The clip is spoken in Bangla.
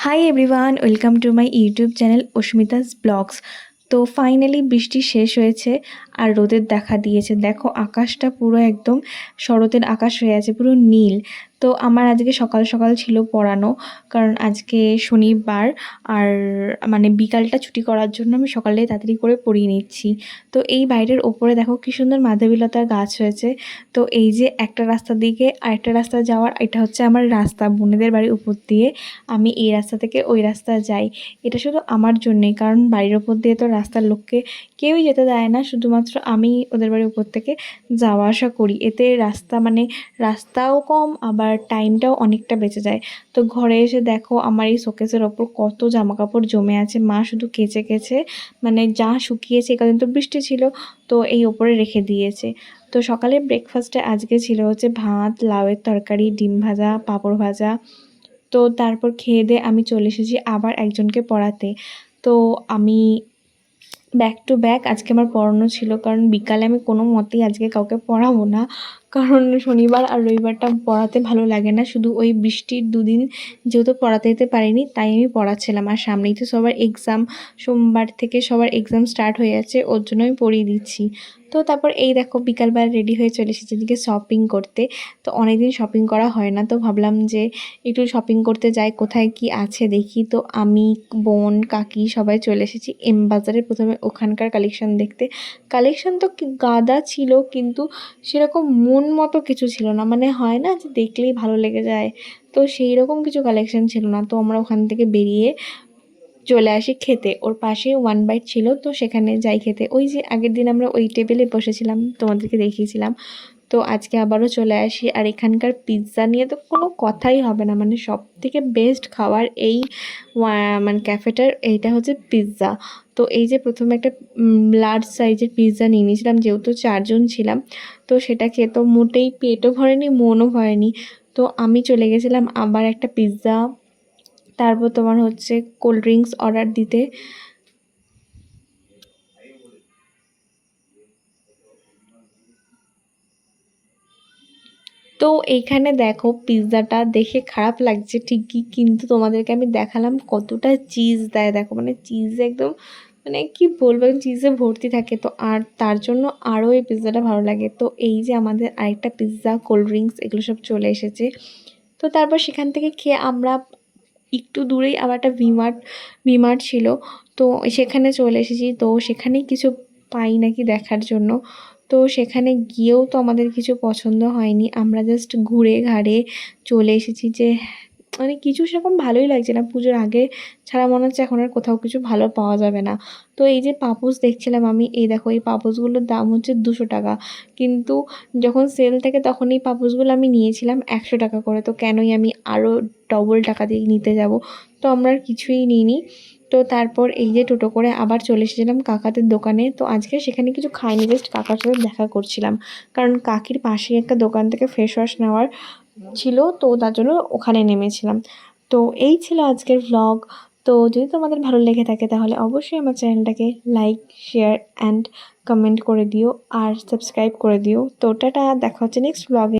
Hi everyone welcome to my YouTube channel Asmita's blogs তো ফাইনালি বৃষ্টি শেষ হয়েছে আর রোদের দেখা দিয়েছে। দেখো, আকাশটা পুরো একদম শরতের আকাশ হয়ে আছে, পুরো নীল। তো আমার আজকে সকাল সকাল ছিল পড়ানো, কারণ আজকে শনিবার আর মানে বিকালটা ছুটি করার জন্য আমি সকালে তাড়াতাড়ি করে পড়িয়ে নিচ্ছি। তো এই বাইরের ওপরে দেখো কী সুন্দর মাধবীলতার গাছ হয়েছে। তো এই যে একটা রাস্তা দিকে আরেকটা রাস্তা যাওয়ার, এটা হচ্ছে আমার রাস্তা, বোনেদের বাড়ির উপর দিয়ে আমি এই রাস্তা থেকে ওই রাস্তা যাই। এটা শুধু আমার জন্যেই, কারণ বাড়ির ওপর দিয়ে তো রাস্তার লোককে কেউই যেতে দেয় না, শুধুমাত্র আমি ওদের বাড়ির উপর থেকে যাওয়া আসা করি। এতে রাস্তা মানে রাস্তাও কম, আবার টাইমটাও অনেকটা বেঁচে যায়। তো ঘরে এসে দেখো আমার এই শোকেসের ওপর কত জামা কাপড় জমে আছে। মা শুধু কেচে কেচে মানে যা শুকিয়েছে কদিন তো বৃষ্টি ছিল, তো এই ওপরে রেখে দিয়েছে। তো সকালে ব্রেকফাস্টে আজকে ছিল হচ্ছে ভাত, লাউয়ের তরকারি, ডিম ভাজা, পাঁপড় ভাজা। তো তারপর খেয়ে দিয়ে আমি চলে এসেছি আবার একজনকে পড়াতে। তো আমি ব্যাক টু ব্যাক আজকে আমার পড়ানো ছিল, কারণ বিকালে আমি কোনো মতেই আজকে কাউকে পড়াবো না। কারণ শনিবার আর রবিবারটা পড়াতে ভালো লাগে না। শুধু ওই বৃষ্টির দুদিন যেহেতু পড়াতে যেতে পারিনি, তাই আমি পড়াচ্ছিলাম। আর সামনেই তো সবার এক্সাম সোমবার থেকে সবার এক্সাম স্টার্ট হয়ে যাচ্ছে, ওর জন্য আমি পড়িয়ে দিচ্ছি। তো তারপর এই দেখো, বিকালবেলা রেডি হয়ে চলে এসেছি এদিকে শপিং করতে। তো অনেকদিন শপিং করা হয় না, তো ভাবলাম যে একটু শপিং করতে যাই, কোথায় কি আছে দেখি। তো আমি, বোন, কাকি সবাই চলে এসেছি। এম বাজারে প্রথমে ওখানকার কালেকশন দেখতে। কালেকশন তো গাদা ছিল, কিন্তু সেরকম মন মতো কিছু ছিল না। মানে হয় না যে দেখলেই ভালো লেগে যায়। তো সেই রকম কিছু কালেকশন ছিল না। তো আমরা ওখান থেকে বেরিয়ে চলে আসি খেতে। ওর পাশে ওয়ান বাইট ছিল। তো সেখানে যাই খেতে। ওই যে আগের দিন আমরা ওই টেবিলে বসেছিলাম, তোমাদেরকে দেখিয়েছিলাম। তো আজকে আবারও চলে আসি। আর এখানকার পিৎজা নিয়ে তো কোনো কথাই হবে না। মানে সব থেকে বেস্ট খাবার এই মানে ক্যাফেটার এইটা হচ্ছে পিৎজা তো এই যে প্রথমে একটা লার্জ সাইজের পিৎজা নিয়ে নিয়েছিলাম, যেহেতু চারজন ছিলাম, তো সেটা খেয়ে তো মোটেই পেটও ভরেনি, মনও ভরেনি। তো আমি চলে গেছিলাম আবার একটা পিৎজা তারপর তোমার হচ্ছে কোল্ড ড্রিঙ্কস অর্ডার দিতে। তো এইখানে দেখো পিৎজাটা দেখে খারাপ লাগছে ঠিকই, কিন্তু তোমাদেরকে আমি দেখালাম কতটা চিজ দেয়। দেখো মানে চিজ একদম মানে কি বলব চিজে ভর্তি থাকে। তো আর তার জন্য আরও এই পিৎজাটা ভালো লাগে। তো এই যে আমাদের আরেকটা পিৎজা কোল্ড ড্রিঙ্কস এগুলো সব চলে এসেছে। তো তারপর সেখান থেকে খেয়ে আমরা একটু দূরেই আবার একটা ভিমার্ট ভিমার্ট ছিল। তো সেখানে চলে এসেছি। তো সেখানেই কিছু পাই নাকি দেখার জন্য। তো সেখানে গিয়েও তো আমাদের কিছু পছন্দ হয়নি। আমরা জাস্ট ঘুরে ঘাড়ে চলে এসেছি যে মানে কিছু সেরকম ভালোই লাগছে না। পুজোর আগে ছাড়া মনে হচ্ছে এখন আর কোথাও কিছু ভালো পাওয়া যাবে না। তো এই যে পাপোস দেখছিলাম আমি, এই দেখো এই পাপোসগুলোর দাম হচ্ছে দুশো টাকা। কিন্তু যখন সেল থেকে তখন এই পাপোসগুলো আমি নিয়েছিলাম একশো টাকা করে। তো কেনই আমি আরও ডবল টাকা দিয়ে নিতে যাব? তো আমরা কিছুই নিইনি। তো তারপর এই যে টোটো করে আবার চলে এসেছিলাম কাকাদের দোকানে। তো আজকে সেখানে কিছু খাইনি জাস্ট কাকার সাথে দেখা করছিলাম। কারণ কাকির পাশেই একটা দোকান থেকে ফেস ওয়াশ নেওয়ার ছিল, তো তার জন্য ওখানে নেমেছিলাম। তো এই ছিল আজকের ভ্লগ তো যদি তোমাদের ভালো লেগে থাকে, তাহলে অবশ্যই আমার চ্যানেলটাকে লাইক শেয়ার অ্যান্ড কমেন্ট করে দিও, আর সাবস্ক্রাইব করে দিও। তো টাটা, দেখা হচ্ছে নেক্সট ব্লগে